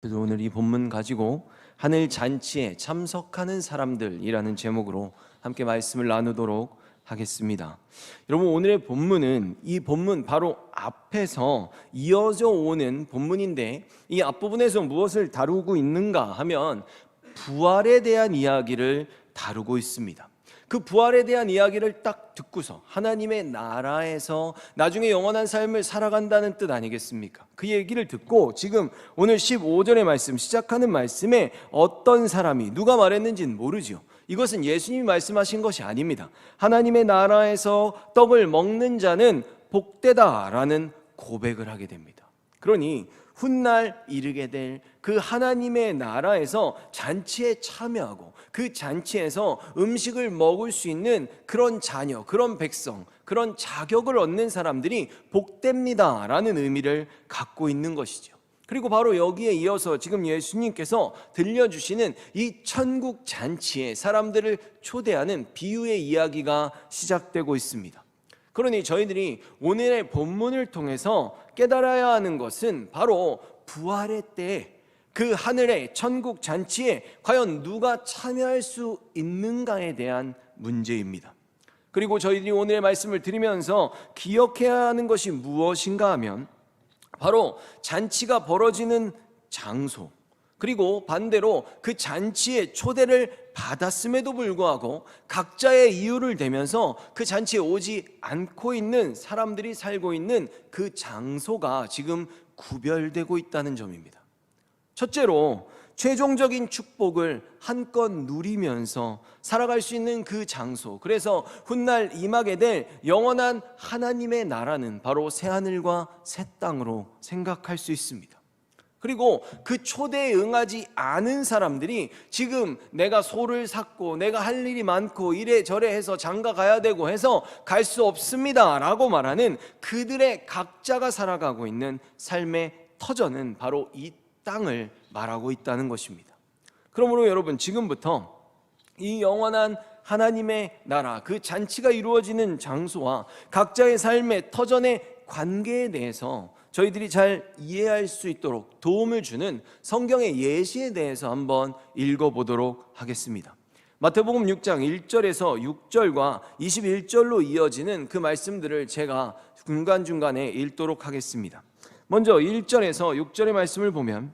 그래도 오늘 이 본문 가지고 하늘 잔치에 참석하는 사람들이라는 제목으로 함께 말씀을 나누도록 하겠습니다. 여러분 오늘의 본문은 이 본문 바로 앞에서 이어져 오는 본문인데 이 앞부분에서 무엇을 다루고 있는가 하면 부활에 대한 이야기를 다루고 있습니다. 그 부활에 대한 이야기를 딱 듣고서 하나님의 나라에서 나중에 영원한 삶을 살아간다는 뜻 아니겠습니까? 그 얘기를 듣고 지금 오늘 15절의 말씀 시작하는 말씀에 어떤 사람이 누가 말했는지는 모르지요. 이것은 예수님이 말씀하신 것이 아닙니다. 하나님의 나라에서 떡을 먹는 자는 복되다라는 고백을 하게 됩니다. 그러니 훗날 이르게 될 그 하나님의 나라에서 잔치에 참여하고 그 잔치에서 음식을 먹을 수 있는 그런 자녀, 그런 백성, 그런 자격을 얻는 사람들이 복됩니다 라는 의미를 갖고 있는 것이죠. 그리고 바로 여기에 이어서 지금 예수님께서 들려주시는 이 천국 잔치에 사람들을 초대하는 비유의 이야기가 시작되고 있습니다. 그러니 저희들이 오늘의 본문을 통해서 깨달아야 하는 것은 바로 부활의 때 그 하늘의 천국 잔치에 과연 누가 참여할 수 있는가에 대한 문제입니다. 그리고 저희들이 오늘의 말씀을 들으면서 기억해야 하는 것이 무엇인가 하면 바로 잔치가 벌어지는 장소 그리고 반대로 그 잔치에 초대를 받았음에도 불구하고 각자의 이유를 대면서 그 잔치에 오지 않고 있는 사람들이 살고 있는 그 장소가 지금 구별되고 있다는 점입니다. 첫째로 최종적인 축복을 한껏 누리면서 살아갈 수 있는 그 장소. 그래서 훗날 임하게 될 영원한 하나님의 나라는 바로 새하늘과 새 땅으로 생각할 수 있습니다. 그리고 그 초대에 응하지 않은 사람들이 지금 내가 소를 샀고 내가 할 일이 많고 이래저래 해서 장가 가야 되고 해서 갈 수 없습니다 라고 말하는 그들의 각자가 살아가고 있는 삶의 터전은 바로 이 땅을 말하고 있다는 것입니다. 그러므로 여러분 지금부터 이 영원한 하나님의 나라 그 잔치가 이루어지는 장소와 각자의 삶의 터전의 관계에 대해서 저희들이 잘 이해할 수 있도록 도움을 주는 성경의 예시에 대해서 한번 읽어보도록 하겠습니다. 마태복음 6장 1절에서 6절과 21절로 이어지는 그 말씀들을 제가 중간중간에 읽도록 하겠습니다. 먼저 1절에서 6절의 말씀을 보면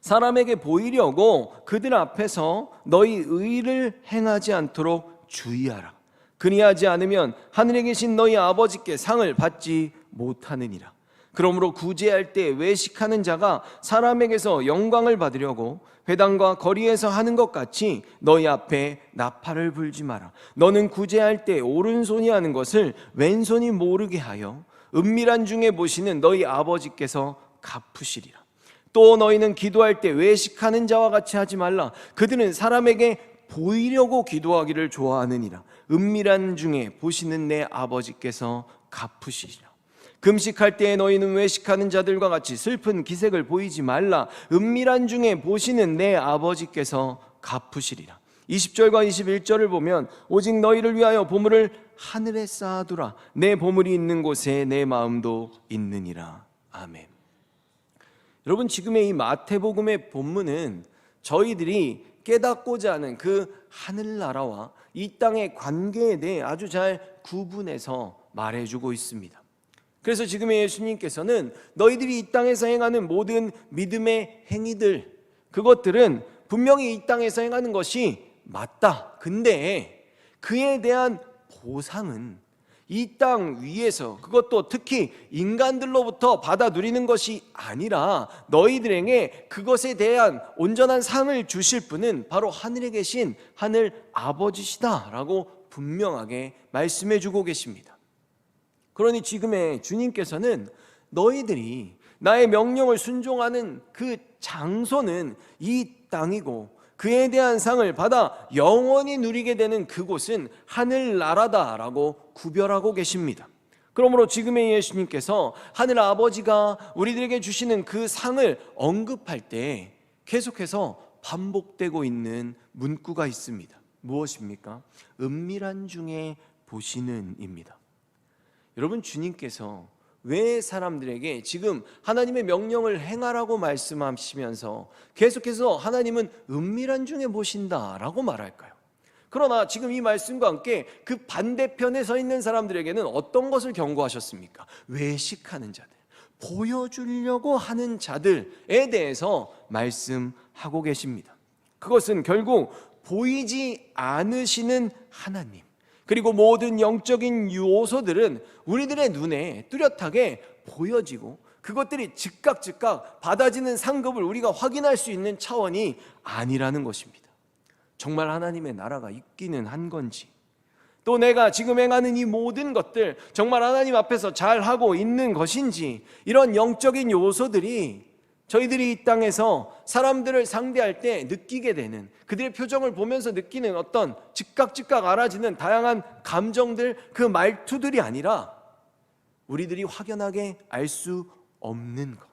사람에게 보이려고 그들 앞에서 너희 의를 행하지 않도록 주의하라. 그리하지 않으면 하늘에 계신 너희 아버지께 상을 받지 못하느니라. 그러므로 구제할 때 외식하는 자가 사람에게서 영광을 받으려고 회당과 거리에서 하는 것 같이 너희 앞에 나팔을 불지 마라. 너는 구제할 때 오른손이 하는 것을 왼손이 모르게 하여 은밀한 중에 보시는 너희 아버지께서 갚으시리라. 또 너희는 기도할 때 외식하는 자와 같이 하지 말라. 그들은 사람에게 보이려고 기도하기를 좋아하느니라. 은밀한 중에 보시는 내 아버지께서 갚으시리라. 금식할 때에 너희는 외식하는 자들과 같이 슬픈 기색을 보이지 말라. 은밀한 중에 보시는 내 아버지께서 갚으시리라. 20절과 21절을 보면 오직 너희를 위하여 보물을 하늘에 쌓아두라. 내 보물이 있는 곳에 내 마음도 있느니라. 아멘. 여러분 지금의 이 마태복음의 본문은 저희들이 깨닫고자 하는 그 하늘나라와 이 땅의 관계에 대해 아주 잘 구분해서 말해주고 있습니다. 그래서 지금의 예수님께서는 너희들이 이 땅에서 행하는 모든 믿음의 행위들 그것들은 분명히 이 땅에서 행하는 것이 맞다. 근데 그에 대한 보상은 이 땅 위에서 그것도 특히 인간들로부터 받아 누리는 것이 아니라 너희들에게 그것에 대한 온전한 상을 주실 분은 바로 하늘에 계신 하늘 아버지시다라고 분명하게 말씀해 주고 계십니다. 그러니 지금의 주님께서는 너희들이 나의 명령을 순종하는 그 장소는 이 땅이고 그에 대한 상을 받아 영원히 누리게 되는 그곳은 하늘나라다라고 구별하고 계십니다. 그러므로 지금의 예수님께서 하늘 아버지가 우리들에게 주시는 그 상을 언급할 때 계속해서 반복되고 있는 문구가 있습니다. 무엇입니까? 은밀한 중에 보시는입니다. 여러분 주님께서 왜 사람들에게 지금 하나님의 명령을 행하라고 말씀하시면서 계속해서 하나님은 은밀한 중에 보신다라고 말할까요? 그러나 지금 이 말씀과 함께 그 반대편에 서 있는 사람들에게는 어떤 것을 경고하셨습니까? 외식하는 자들, 보여주려고 하는 자들에 대해서 말씀하고 계십니다. 그것은 결국 보이지 않으시는 하나님, 그리고 모든 영적인 요소들은 우리들의 눈에 뚜렷하게 보여지고 그것들이 즉각 즉각 받아지는 상급을 우리가 확인할 수 있는 차원이 아니라는 것입니다. 정말 하나님의 나라가 있기는 한 건지 또 내가 지금 행하는 이 모든 것들 정말 하나님 앞에서 잘 하고 있는 것인지 이런 영적인 요소들이 저희들이 이 땅에서 사람들을 상대할 때 느끼게 되는 그들의 표정을 보면서 느끼는 어떤 즉각 즉각 알아지는 다양한 감정들 그 말투들이 아니라 우리들이 확연하게 알 수 없는 것.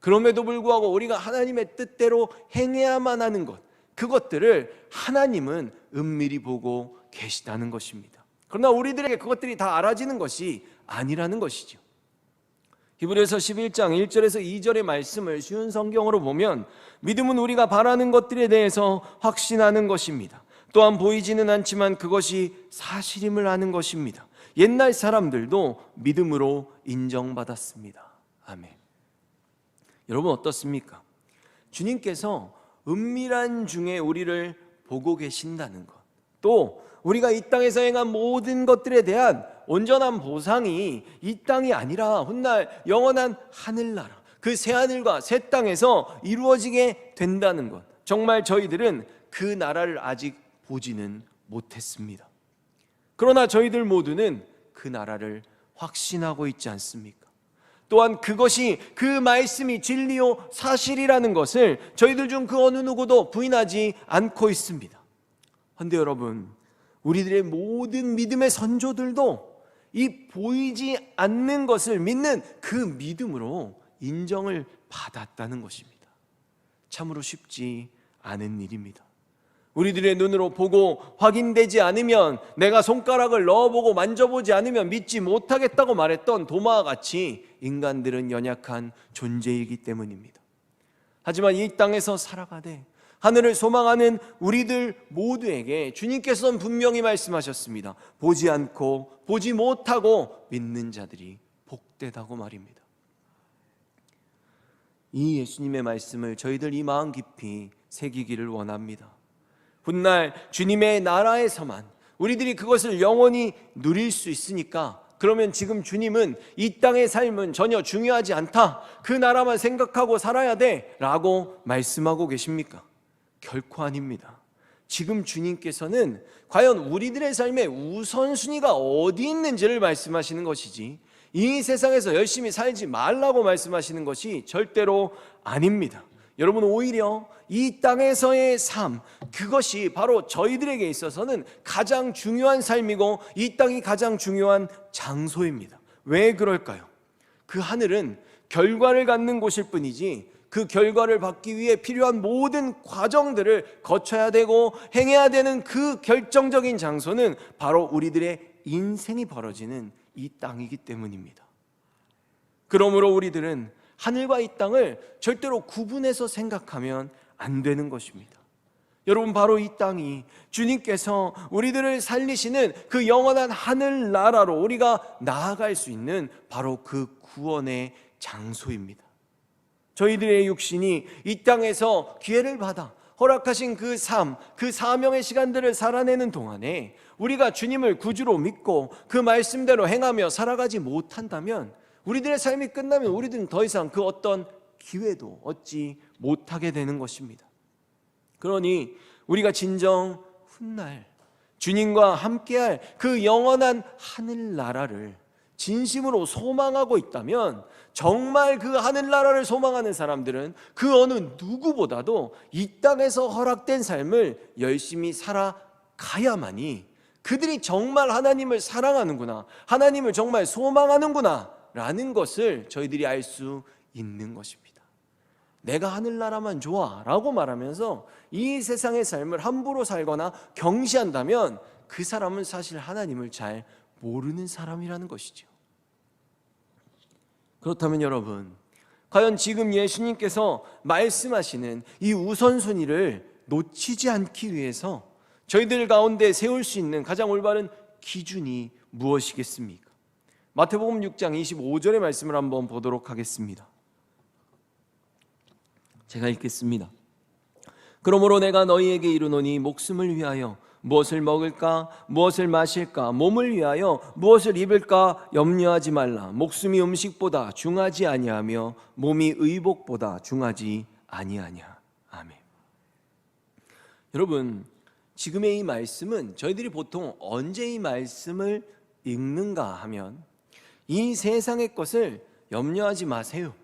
그럼에도 불구하고 우리가 하나님의 뜻대로 행해야만 하는 것. 그것들을 하나님은 은밀히 보고 계시다는 것입니다. 그러나 우리들에게 그것들이 다 알아지는 것이 아니라는 것이죠. 히브리서 11장 1절에서 2절의 말씀을 쉬운 성경으로 보면 믿음은 우리가 바라는 것들에 대해서 확신하는 것입니다. 또한 보이지는 않지만 그것이 사실임을 아는 것입니다. 옛날 사람들도 믿음으로 인정받았습니다. 아멘. 여러분 어떻습니까? 주님께서 은밀한 중에 우리를 보고 계신다는 것. 또 우리가 이 땅에서 행한 모든 것들에 대한 온전한 보상이 이 땅이 아니라 훗날 영원한 하늘나라 그 새 하늘과 새 땅에서 이루어지게 된다는 것. 정말 저희들은 그 나라를 아직 보지는 못했습니다. 그러나 저희들 모두는 그 나라를 확신하고 있지 않습니까? 또한 그것이 그 말씀이 진리요 사실이라는 것을 저희들 중 그 어느 누구도 부인하지 않고 있습니다. 근데 여러분, 우리들의 모든 믿음의 선조들도 이 보이지 않는 것을 믿는 그 믿음으로 인정을 받았다는 것입니다. 참으로 쉽지 않은 일입니다. 우리들의 눈으로 보고 확인되지 않으면 내가 손가락을 넣어보고 만져보지 않으면 믿지 못하겠다고 말했던 도마와 같이 인간들은 연약한 존재이기 때문입니다. 하지만 이 땅에서 살아가되 하늘을 소망하는 우리들 모두에게 주님께서는 분명히 말씀하셨습니다. 보지 않고 보지 못하고 믿는 자들이 복되다고 말입니다. 이 예수님의 말씀을 저희들 이 마음 깊이 새기기를 원합니다. 훗날 주님의 나라에서만 우리들이 그것을 영원히 누릴 수 있으니까 그러면 지금 주님은 이 땅의 삶은 전혀 중요하지 않다. 그 나라만 생각하고 살아야 돼. 라고 말씀하고 계십니까? 결코 아닙니다. 지금 주님께서는 과연 우리들의 삶의 우선순위가 어디 있는지를 말씀하시는 것이지 이 세상에서 열심히 살지 말라고 말씀하시는 것이 절대로 아닙니다. 여러분 오히려 이 땅에서의 삶 그것이 바로 저희들에게 있어서는 가장 중요한 삶이고 이 땅이 가장 중요한 장소입니다. 왜 그럴까요? 그 하늘은 결과를 갖는 곳일 뿐이지 그 결과를 받기 위해 필요한 모든 과정들을 거쳐야 되고 행해야 되는 그 결정적인 장소는 바로 우리들의 인생이 벌어지는 이 땅이기 때문입니다. 그러므로 우리들은 하늘과 이 땅을 절대로 구분해서 생각하면 안 되는 것입니다. 여러분 바로 이 땅이 주님께서 우리들을 살리시는 그 영원한 하늘 나라로 우리가 나아갈 수 있는 바로 그 구원의 장소입니다. 저희들의 육신이 이 땅에서 기회를 받아 허락하신 그 삶, 그 사명의 시간들을 살아내는 동안에 우리가 주님을 구주로 믿고 그 말씀대로 행하며 살아가지 못한다면 우리들의 삶이 끝나면 우리들은 더 이상 그 어떤 기회도 얻지 못하게 되는 것입니다. 그러니 우리가 진정 훗날 주님과 함께할 그 영원한 하늘나라를 진심으로 소망하고 있다면 정말 그 하늘나라를 소망하는 사람들은 그 어느 누구보다도 이 땅에서 허락된 삶을 열심히 살아가야만이 그들이 정말 하나님을 사랑하는구나, 하나님을 정말 소망하는구나 라는 것을 저희들이 알 수 있는 것입니다. 내가 하늘나라만 좋아 라고 말하면서 이 세상의 삶을 함부로 살거나 경시한다면 그 사람은 사실 하나님을 잘 모르는 사람이라는 것이죠. 그렇다면 여러분, 과연 지금 예수님께서 말씀하시는 이 우선순위를 놓치지 않기 위해서 저희들 가운데 세울 수 있는 가장 올바른 기준이 무엇이겠습니까? 마태복음 6장 25절의 말씀을 한번 보도록 하겠습니다. 제가 읽겠습니다. 그러므로 내가 너희에게 이르노니 목숨을 위하여 무엇을 먹을까 무엇을 마실까 몸을 위하여 무엇을 입을까 염려하지 말라 목숨이 음식보다 중하지 아니하며 몸이 의복보다 중하지 아니하냐 아멘. 여러분 지금의 이 말씀은 저희들이 보통 언제 이 말씀을 읽는가 하면 이 세상의 것을 염려하지 마세요.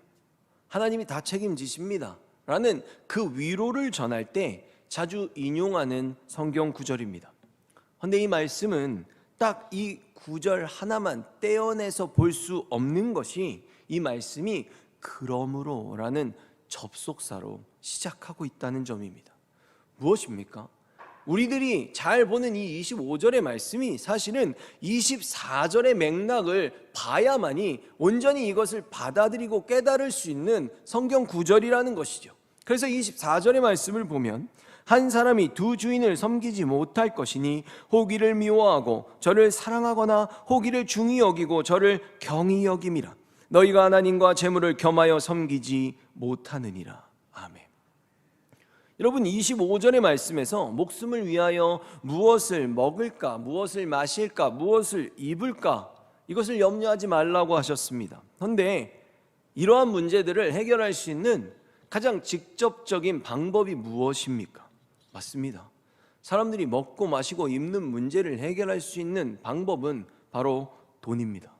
하나님이 다 책임지십니다. 라는 그 위로를 전할 때 자주 인용하는 성경 구절입니다. 그런데 이 말씀은 딱 이 구절 하나만 떼어내서 볼 수 없는 것이 이 말씀이 그러므로라는 접속사로 시작하고 있다는 점입니다. 무엇입니까? 우리들이 잘 보는 이 25절의 말씀이 사실은 24절의 맥락을 봐야만이 온전히 이것을 받아들이고 깨달을 수 있는 성경 구절이라는 것이죠. 그래서 24절의 말씀을 보면 한 사람이 두 주인을 섬기지 못할 것이니 호기를 미워하고 저를 사랑하거나 호기를 중히 여기고 저를 경히 여김이라 너희가 하나님과 재물을 겸하여 섬기지 못하느니라 아멘. 여러분 25절의 말씀에서 목숨을 위하여 무엇을 먹을까, 무엇을 마실까, 무엇을 입을까 이것을 염려하지 말라고 하셨습니다. 그런데 이러한 문제들을 해결할 수 있는 가장 직접적인 방법이 무엇입니까? 맞습니다. 사람들이 먹고 마시고 입는 문제를 해결할 수 있는 방법은 바로 돈입니다.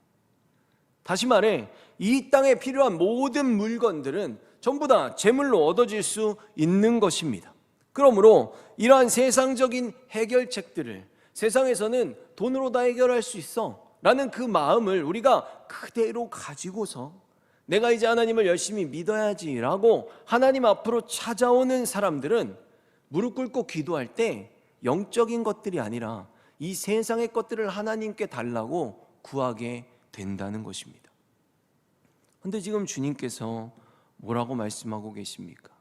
다시 말해 이 땅에 필요한 모든 물건들은 전부 다 재물로 얻어질 수 있는 것입니다. 그러므로 이러한 세상적인 해결책들을 세상에서는 돈으로 다 해결할 수 있어 라는 그 마음을 우리가 그대로 가지고서 내가 이제 하나님을 열심히 믿어야지라고 하나님 앞으로 찾아오는 사람들은 무릎 꿇고 기도할 때 영적인 것들이 아니라 이 세상의 것들을 하나님께 달라고 구하게 된다는 것입니다. 근데 지금 주님께서 뭐라고 말씀하고 계십니까?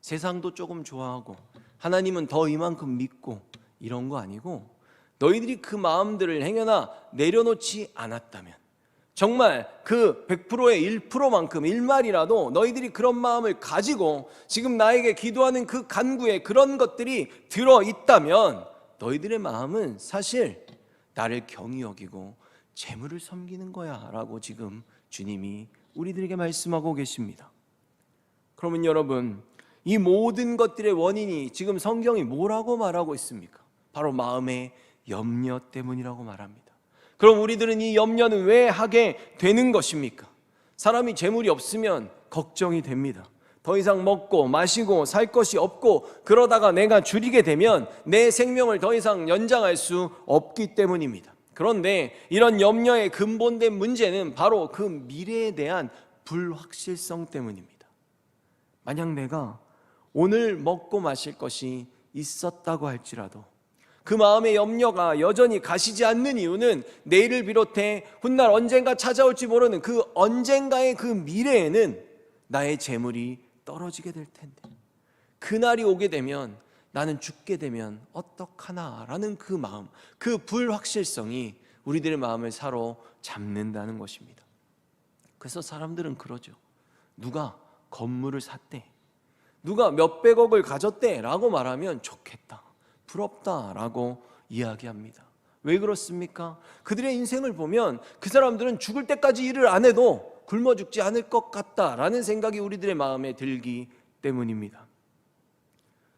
세상도 조금 좋아하고 하나님은 더 이만큼 믿고 이런 거 아니고 너희들이 그 마음들을 행여나 내려놓지 않았다면 정말 그 100%의 1%만큼 1말이라도 너희들이 그런 마음을 가지고 지금 나에게 기도하는 그 간구에 그런 것들이 들어 있다면 너희들의 마음은 사실 나를 경히 여기고 재물을 섬기는 거야라고 지금 주님이 우리들에게 말씀하고 계십니다. 그러면 여러분, 이 모든 것들의 원인이 지금 성경이 뭐라고 말하고 있습니까? 바로 마음의 염려 때문이라고 말합니다. 그럼 우리들은 이 염려는 왜 하게 되는 것입니까? 사람이 재물이 없으면 걱정이 됩니다. 더 이상 먹고 마시고 살 것이 없고 그러다가 내가 줄이게 되면 내 생명을 더 이상 연장할 수 없기 때문입니다. 그런데 이런 염려의 근본된 문제는 바로 그 미래에 대한 불확실성 때문입니다. 만약 내가 오늘 먹고 마실 것이 있었다고 할지라도 그 마음의 염려가 여전히 가시지 않는 이유는 내일을 비롯해 훗날 언젠가 찾아올지 모르는 그 언젠가의 그 미래에는 나의 재물이 떨어지게 될 텐데 그날이 오게 되면 나는 죽게 되면 어떡하나라는 그 마음, 그 불확실성이 우리들의 마음을 사로잡는다는 것입니다. 그래서 사람들은 그러죠. 누가 건물을 샀대. 누가 몇백억을 가졌대 라고 말하면 좋겠다. 부럽다라고 이야기합니다. 왜 그렇습니까? 그들의 인생을 보면 그 사람들은 죽을 때까지 일을 안 해도 굶어 죽지 않을 것 같다라는 생각이 우리들의 마음에 들기 때문입니다.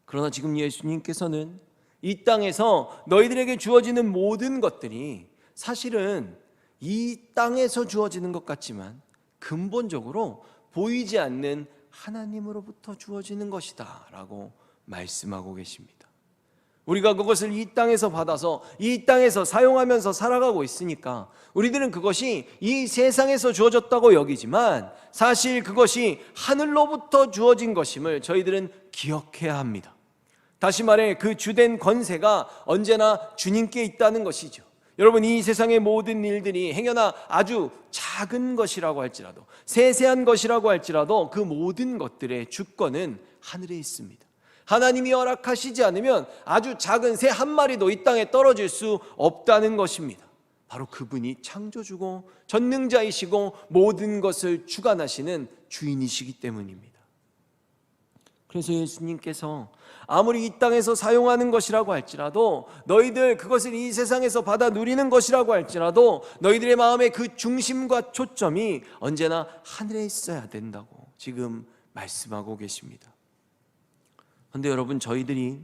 그러나 지금 예수님께서는 이 땅에서 너희들에게 주어지는 모든 것들이 사실은 이 땅에서 주어지는 것 같지만 근본적으로 보이지 않는 하나님으로부터 주어지는 것이다 라고 말씀하고 계십니다. 우리가 그것을 이 땅에서 받아서 이 땅에서 사용하면서 살아가고 있으니까 우리들은 그것이 이 세상에서 주어졌다고 여기지만 사실 그것이 하늘로부터 주어진 것임을 저희들은 기억해야 합니다. 다시 말해 그 주된 권세가 언제나 주님께 있다는 것이죠. 여러분 이 세상의 모든 일들이 행여나 아주 작은 것이라고 할지라도 세세한 것이라고 할지라도 그 모든 것들의 주권은 하늘에 있습니다. 하나님이 허락하시지 않으면 아주 작은 새 한 마리도 이 땅에 떨어질 수 없다는 것입니다. 바로 그분이 창조주고 전능자이시고 모든 것을 주관하시는 주인이시기 때문입니다. 그래서 예수님께서 아무리 이 땅에서 사용하는 것이라고 할지라도 너희들 그것을 이 세상에서 받아 누리는 것이라고 할지라도 너희들의 마음의 그 중심과 초점이 언제나 하늘에 있어야 된다고 지금 말씀하고 계십니다. 그런데 여러분 저희들이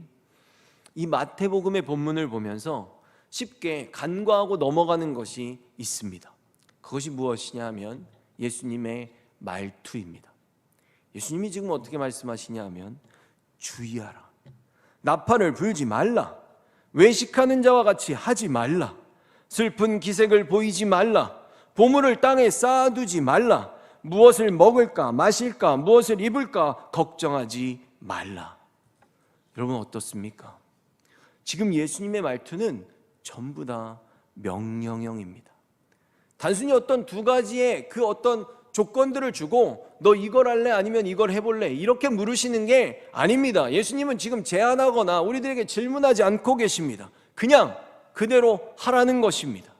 이 마태복음의 본문을 보면서 쉽게 간과하고 넘어가는 것이 있습니다. 그것이 무엇이냐 하면 예수님의 말투입니다. 예수님이 지금 어떻게 말씀하시냐 하면 주의하라. 나팔을 불지 말라. 외식하는 자와 같이 하지 말라. 슬픈 기색을 보이지 말라. 보물을 땅에 쌓아두지 말라. 무엇을 먹을까, 마실까, 무엇을 입을까 걱정하지 말라. 여러분 어떻습니까? 지금 예수님의 말투는 전부 다 명령형입니다. 단순히 어떤 두 가지의 그 어떤 조건들을 주고 너 이걸 할래 아니면 이걸 해볼래 이렇게 물으시는 게 아닙니다. 예수님은 지금 제안하거나 우리들에게 질문하지 않고 계십니다. 그냥 그대로 하라는 것입니다.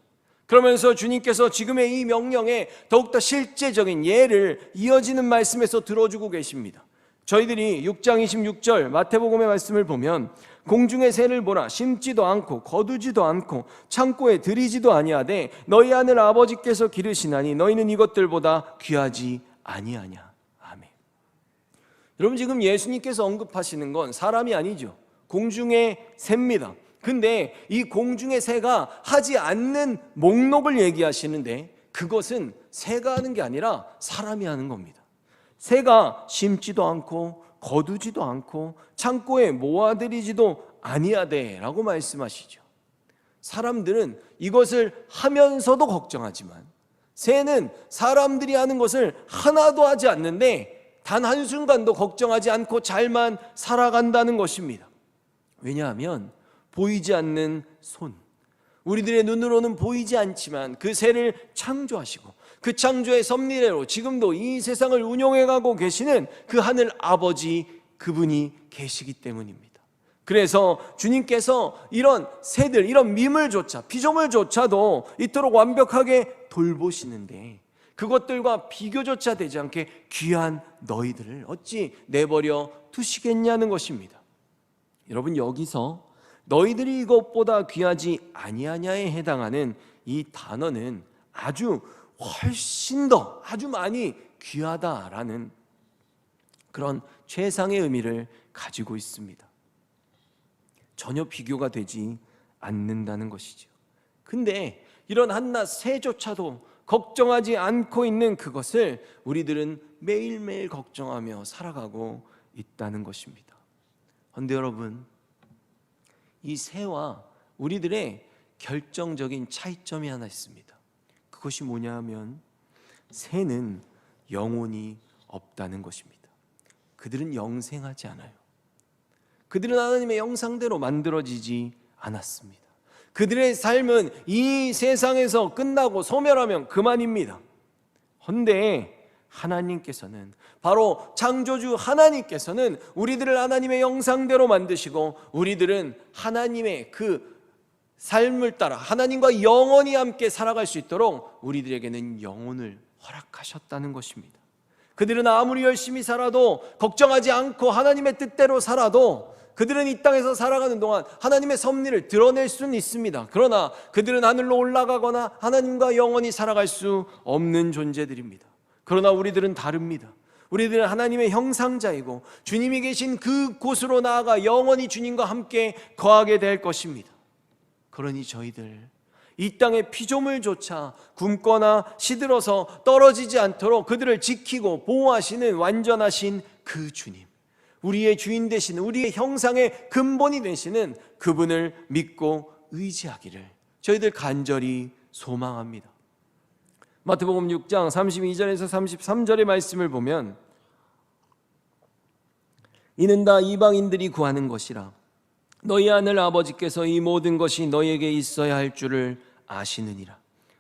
그러면서 주님께서 지금의 이 명령에 더욱더 실제적인 예를 이어지는 말씀에서 들어주고 계십니다. 저희들이 6장 26절 마태복음의 말씀을 보면 공중의 새를 보라 심지도 않고 거두지도 않고 창고에 들이지도 아니하되 너희 하늘 아버지께서 기르시나니 너희는 이것들보다 귀하지 아니하냐 아멘. 여러분 지금 예수님께서 언급하시는 건 사람이 아니죠. 공중의 새입니다. 근데 이 공중의 새가 하지 않는 목록을 얘기하시는데 그것은 새가 하는 게 아니라 사람이 하는 겁니다. 새가 심지도 않고 거두지도 않고 창고에 모아들이지도 아니하되라고 말씀하시죠. 사람들은 이것을 하면서도 걱정하지만 새는 사람들이 하는 것을 하나도 하지 않는데 단 한순간도 걱정하지 않고 잘만 살아간다는 것입니다. 왜냐하면 보이지 않는 손, 우리들의 눈으로는 보이지 않지만 그 새를 창조하시고 그 창조의 섭리대로 지금도 이 세상을 운용해 가고 계시는 그 하늘 아버지 그분이 계시기 때문입니다. 그래서 주님께서 이런 새들, 이런 미물조차, 피조물조차도 이토록 완벽하게 돌보시는데 그것들과 비교조차 되지 않게 귀한 너희들을 어찌 내버려 두시겠냐는 것입니다. 여러분 여기서 너희들이 이것보다 귀하지 아니하냐에 해당하는 이 단어는 아주 훨씬 더 아주 많이 귀하다라는 그런 최상의 의미를 가지고 있습니다. 전혀 비교가 되지 않는다는 것이죠. 근데 이런 한낱 새조차도 걱정하지 않고 있는 그것을 우리들은 매일매일 걱정하며 살아가고 있다는 것입니다. 그런데 여러분, 이 새와 우리들의 결정적인 차이점이 하나 있습니다. 그것이 뭐냐 하면 새는 영혼이 없다는 것입니다. 그들은 영생하지 않아요. 그들은 하나님의 영상대로 만들어지지 않았습니다. 그들의 삶은 이 세상에서 끝나고 소멸하면 그만입니다. 헌데 하나님께서는 바로 창조주 하나님께서는 우리들을 하나님의 영상대로 만드시고 우리들은 하나님의 그 삶을 따라 하나님과 영원히 함께 살아갈 수 있도록 우리들에게는 영혼을 허락하셨다는 것입니다. 그들은 아무리 열심히 살아도 걱정하지 않고 하나님의 뜻대로 살아도 그들은 이 땅에서 살아가는 동안 하나님의 섭리를 드러낼 수는 있습니다. 그러나 그들은 하늘로 올라가거나 하나님과 영원히 살아갈 수 없는 존재들입니다. 그러나 우리들은 다릅니다. 우리들은 하나님의 형상자이고 주님이 계신 그 곳으로 나아가 영원히 주님과 함께 거하게 될 것입니다. 그러니 저희들 이 땅의 피조물조차 굶거나 시들어서 떨어지지 않도록 그들을 지키고 보호하시는 완전하신 그 주님. 우리의 주인 되시는 우리의 형상의 근본이 되시는 그분을 믿고 의지하기를 저희들 간절히 소망합니다. 마태복음 6장 32절에서 33절의 말씀을 보면 이는 다 이방인들이 구하는 것이라 너희 하늘 아버지께서 이 모든 것이 너희에게 있어야 할 줄을 아시느니라.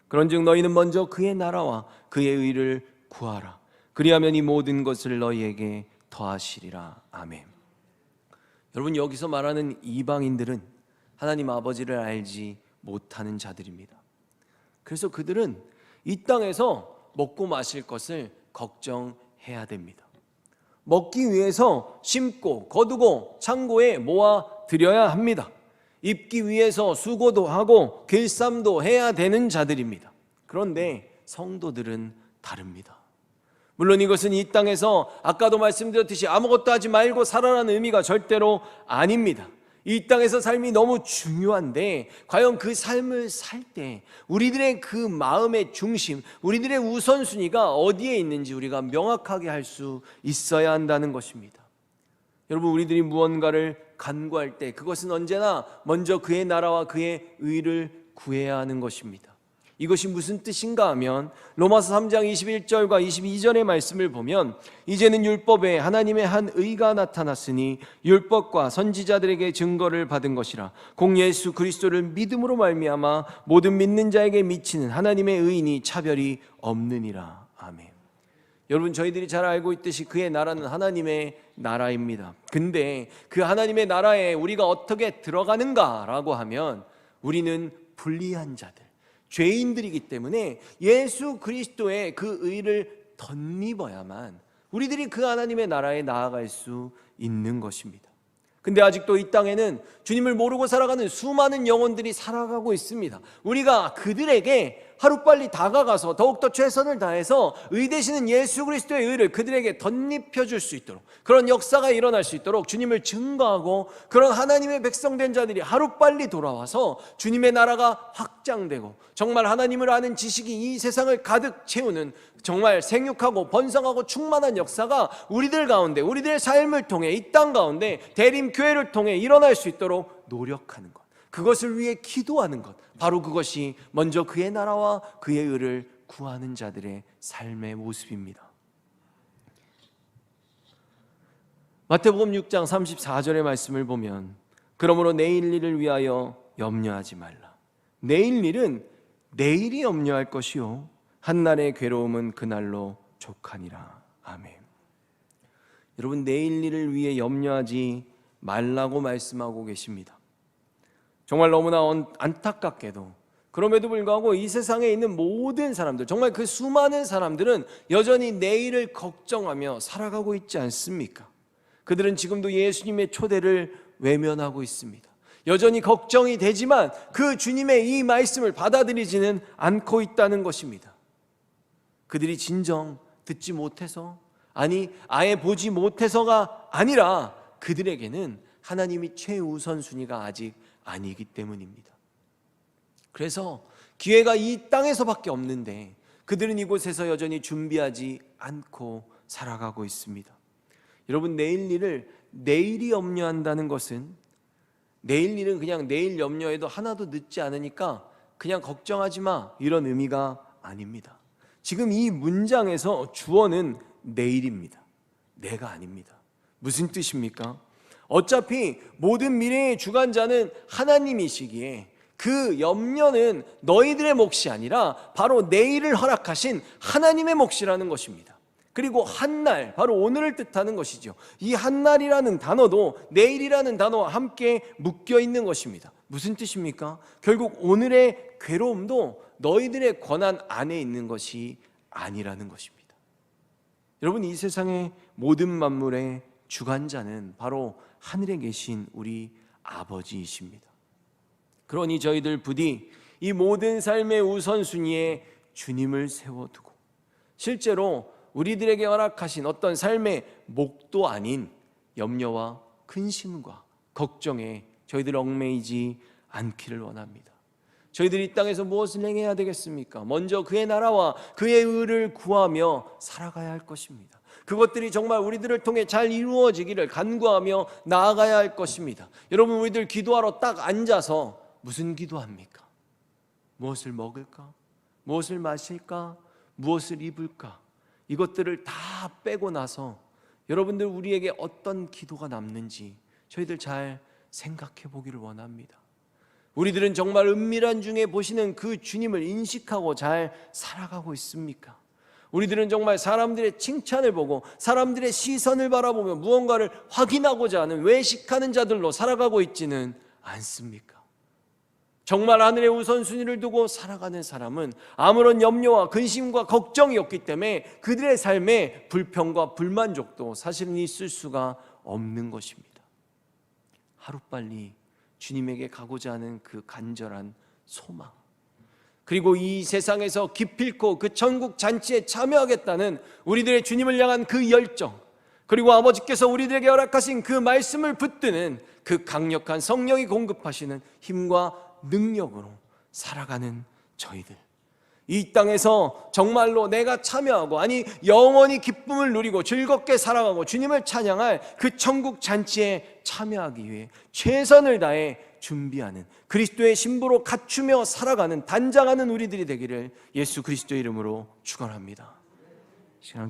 그런즉 너희는 먼저 그의 나라와 그의 의를 구하라. 그리하면 이 모든 것을 너희에게 더하시리라. 아멘. 여러분 여기서 말하는 이방인들은 하나님 아버지를 알지 못하는 자들입니다. 그래서 그들은 이 땅에서 먹고 마실 것을 걱정해야 됩니다. 먹기 위해서 심고 거두고 창고에 모아 들여야 합니다. 입기 위해서 수고도 하고 길쌈도 해야 되는 자들입니다. 그런데 성도들은 다릅니다. 물론 이것은 이 땅에서 아까도 말씀드렸듯이 아무것도 하지 말고 살아라는 의미가 절대로 아닙니다. 이 땅에서 삶이 너무 중요한데 과연 그 삶을 살 때 우리들의 그 마음의 중심, 우리들의 우선순위가 어디에 있는지 우리가 명확하게 할 수 있어야 한다는 것입니다. 여러분 우리들이 무언가를 간구할 때 그것은 언제나 먼저 그의 나라와 그의 의를 구해야 하는 것입니다. 이것이 무슨 뜻인가 하면 로마서 3장 21절과 22절의 말씀을 보면 이제는 율법에 하나님의 한 의가 나타났으니 율법과 선지자들에게 증거를 받은 것이라 공 예수 그리스도를 믿음으로 말미암아 모든 믿는 자에게 미치는 하나님의 의인이 차별이 없느니라 아멘. 여러분 저희들이 잘 알고 있듯이 그의 나라는 하나님의 나라입니다. 근데 그 하나님의 나라에 우리가 어떻게 들어가는가라고 하면 우리는 불리한 자들, 죄인들이기 때문에 예수 그리스도의 그 의를 덧입어야만 우리들이 그 하나님의 나라에 나아갈 수 있는 것입니다. 근데 아직도 이 땅에는 주님을 모르고 살아가는 수많은 영혼들이 살아가고 있습니다. 우리가 그들에게 하루빨리 다가가서 더욱더 최선을 다해서 의 되시는 예수 그리스도의 의를 그들에게 덧입혀 줄 수 있도록 그런 역사가 일어날 수 있도록 주님을 증거하고 그런 하나님의 백성된 자들이 하루빨리 돌아와서 주님의 나라가 확장되고 정말 하나님을 아는 지식이 이 세상을 가득 채우는 정말 생육하고 번성하고 충만한 역사가 우리들 가운데 우리들의 삶을 통해 이 땅 가운데 대림 교회를 통해 일어날 수 있도록 노력하는 것. 그것을 위해 기도하는 것. 바로 그것이 먼저 그의 나라와 그의 의를 구하는 자들의 삶의 모습입니다. 마태복음 6장 34절의 말씀을 보면 그러므로 내일 일을 위하여 염려하지 말라. 내일 일은 내일이 염려할 것이요 한날의 괴로움은 그날로 족하니라. 아멘. 여러분 내일 일을 위해 염려하지 말라고 말씀하고 계십니다. 정말 너무나 안타깝게도 그럼에도 불구하고 이 세상에 있는 모든 사람들, 정말 그 수많은 사람들은 여전히 내일을 걱정하며 살아가고 있지 않습니까? 그들은 지금도 예수님의 초대를 외면하고 있습니다. 여전히 걱정이 되지만 그 주님의 이 말씀을 받아들이지는 않고 있다는 것입니다. 그들이 진정 듣지 못해서, 아니, 아예 보지 못해서가 아니라 그들에게는 하나님이 최우선순위가 아직 아니기 때문입니다. 그래서 기회가 이 땅에서밖에 없는데 그들은 이곳에서 여전히 준비하지 않고 살아가고 있습니다. 여러분 내일 일을 내일이 염려한다는 것은 내일 일은 그냥 내일 염려해도 하나도 늦지 않으니까 그냥 걱정하지 마 이런 의미가 아닙니다. 지금 이 문장에서 주어는 내일입니다. 내가 아닙니다. 무슨 뜻입니까? 어차피 모든 미래의 주관자는 하나님이시기에 그 염려는 너희들의 몫이 아니라 바로 내일을 허락하신 하나님의 몫이라는 것입니다. 그리고 한날, 바로 오늘을 뜻하는 것이죠. 이 한날이라는 단어도 내일이라는 단어와 함께 묶여 있는 것입니다. 무슨 뜻입니까? 결국 오늘의 괴로움도 너희들의 권한 안에 있는 것이 아니라는 것입니다. 여러분, 이 세상의 모든 만물의 주관자는 바로 하늘에 계신 우리 아버지이십니다. 그러니 저희들 부디 이 모든 삶의 우선순위에 주님을 세워두고 실제로 우리들에게 허락하신 어떤 삶의 목도 아닌 염려와 근심과 걱정에 저희들 얽매이지 않기를 원합니다. 저희들이 이 땅에서 무엇을 행해야 되겠습니까? 먼저 그의 나라와 그의 의를 구하며 살아가야 할 것입니다. 그것들이 정말 우리들을 통해 잘 이루어지기를 간구하며 나아가야 할 것입니다. 여러분 우리들 기도하러 딱 앉아서 무슨 기도합니까? 무엇을 먹을까? 무엇을 마실까? 무엇을 입을까? 이것들을 다 빼고 나서 여러분들 우리에게 어떤 기도가 남는지 저희들 잘 생각해 보기를 원합니다. 우리들은 정말 은밀한 중에 보시는 그 주님을 인식하고 잘 살아가고 있습니까? 우리들은 정말 사람들의 칭찬을 보고 사람들의 시선을 바라보며 무언가를 확인하고자 하는 외식하는 자들로 살아가고 있지는 않습니까? 정말 하늘의 우선순위를 두고 살아가는 사람은 아무런 염려와 근심과 걱정이 없기 때문에 그들의 삶에 불평과 불만족도 사실은 있을 수가 없는 것입니다. 하루빨리 주님에게 가고자 하는 그 간절한 소망. 그리고 이 세상에서 기필코 그 천국 잔치에 참여하겠다는 우리들의 주님을 향한 그 열정. 그리고 아버지께서 우리들에게 허락하신 그 말씀을 붙드는 그 강력한 성령이 공급하시는 힘과 능력으로 살아가는 저희들. 이 땅에서 정말로 내가 참여하고 아니 영원히 기쁨을 누리고 즐겁게 살아가고 주님을 찬양할 그 천국 잔치에 참여하기 위해 최선을 다해 준비하는 그리스도의 신부로 갖추며 살아가는 단장하는 우리들이 되기를 예수 그리스도의 이름으로 축원합니다. 시간